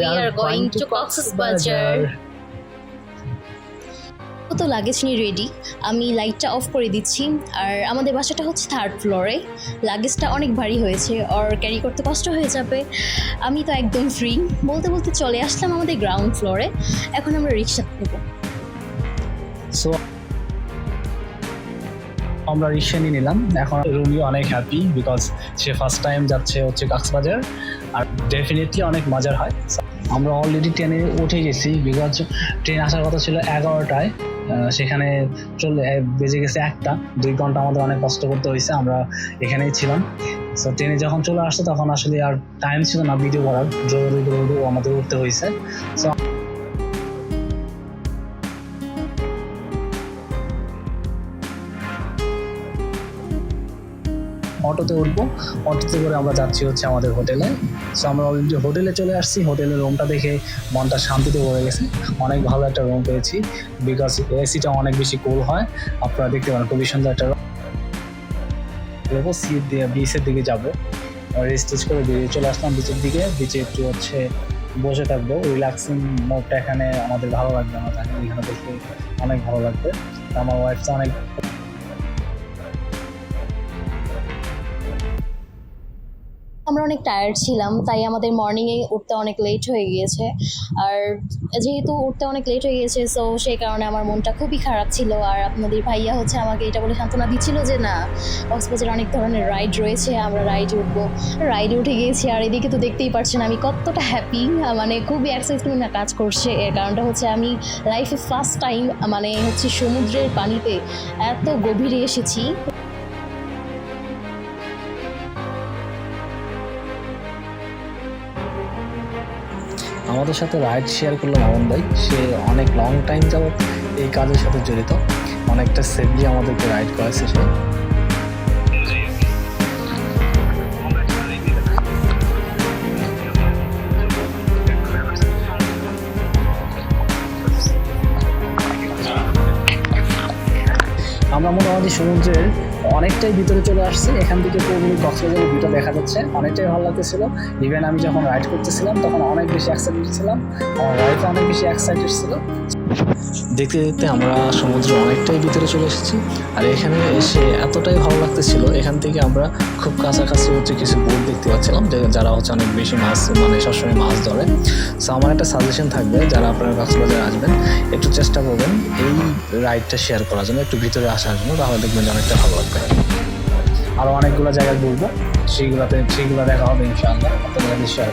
are going to Cox's Bazar. তো luggage নিয়ে ready আমি লাইটটা অফ করে দিচ্ছি আর আমাদের বাসাটা হচ্ছে থার্ড ফ্লোরে লাগেজটা অনেক ভারী হয়েছে আর ক্যারি করতে কষ্ট হয়ে যাবে। আমি তো একদম ফ্রি বলতে বলতে চলে আসলাম আমাদের গ্রাউন্ড ফ্লোরে এখন আমরা রিক্সা নেব। সো আমরা রিক্সা নিয়ে নিলাম। এখন রুমি অনেক হ্যাপি বিকজ সে ফার্স্ট টাইম যাচ্ছে হচ্ছে কক্সবাজার আর ডেফিনেটলি অনেক মজার হয়। আমরা অলরেডি ট্রেনে উঠে গেছি বিকজ ট্রেন আসার কথা ছিল এগারোটায়। সেখানে চলে বেজে গেছে একটা। দুই ঘণ্টা আমাদের অনেক কষ্ট করতে হয়েছে, আমরা এখানেই ছিলাম। সো ট্রেনে যখন চলে আসতো তখন আসলে আর টাইম ছিল না ভিডিও করার, জরুরি আমাদের উঠতে হয়েছে। সো অটোতে উঠবো। অটোতে করে আমরা যাচ্ছি হচ্ছে আমাদের হোটেলে। সো আমরা অলরেডি হোটেলে চলে আসছি। হোটেলের রুমটা দেখে মনটা শান্তিতে ভরে গেছে। অনেক ভালো একটা রুম পেয়েছি। বিকজ এসিটা অনেক বেশি কুল হয়। আপনারা দেখতে পারেন, খুবই সুন্দর একটা room। সি দিয়ে বিচের দিকে যাব। রেস্ট টেস্ট করে বেরিয়ে চলে আসলাম বিচের দিকে। বিচে একটু হচ্ছে বসে থাকব। রিল্যাক্সিং মোডটা এখানে আমাদের ভালো লাগবে আমার এখানে দেখতে অনেক ভালো লাগবে। আমার ওয়াইফটা অনেক আমরা অনেক টায়ার্ড ছিলাম, তাই আমাদের মর্নিংয়ে উঠতে অনেক লেট হয়ে গিয়েছে। আর যেহেতু উঠতে অনেক লেট হয়ে গিয়েছে সো সেই কারণে আমার মনটা খুবই খারাপ ছিল। আর আপনাদের ভাইয়া হচ্ছে আমাকে এটা বলে সান্ত্বনা দিচ্ছিল যে, না, কক্সবাজারে অনেক ধরনের রাইড রয়েছে, আমরা রাইডে উঠবো। রাইডে উঠে গিয়েছি, আর এদিকে তো দেখতেই পারছেন আমি কতটা হ্যাপি মানে খুবই এক্সাইটমেন্ট কাজ করছে। এর কারণটা হচ্ছে আমি লাইফে ফার্স্ট টাইম মানে হচ্ছে সমুদ্রের পানিতে এত গভীরে এসেছি। আমাদের সাথে রাইড শেয়ার করল মামুন ভাই। সে অনেক লং টাইম যাবত এই কাজের সাথে জড়িত। অনেকটা সেফলি আমাদেরকে রাইড করেছে সে। আমরা মোটামুটি সমুদ্রের অনেকটাই ভিতরে চলে আসছে। এখান থেকে পুরোপুরি কক্সবাজারের ভিতর দেখা যাচ্ছে। অনেকটাই ভালো লাগতেছিল। ইভেন আমি যখন রাইড করতেছিলাম, তখন অনেক বেশি এক্সাইটেড ছিলাম। আমার ওয়াইফ অনেক বেশি এক্সাইটেড ছিল। দেখতে দেখতে আমরা সমুদ্রে অনেকটাই ভিতরে চলে এসেছি। আর এখানে এসে এতটাই ভালো লাগতেছিল, এখান থেকে আমরা খুব কাছাকাছি হচ্ছে কিছু বোট দেখতে পাচ্ছিলাম যারা হচ্ছে অনেক বেশি মাছ মানে সবসময় মাছ ধরে। সো আমার একটা সাজেশন থাকবে, যারা আপনারা কক্সবাজারে আসবেন, একটু চেষ্টা করবেন এই রাইডটা শেয়ার করার জন্য, একটু ভিতরে আসার জন্য, তাহলে দেখবেন অনেকটা ভালো লাগবে। আরও অনেকগুলো জায়গায় বলব সেইগুলোতে, সেইগুলো দেখা হবে ইনশাআল্লাহ, আপনাদের শেয়ার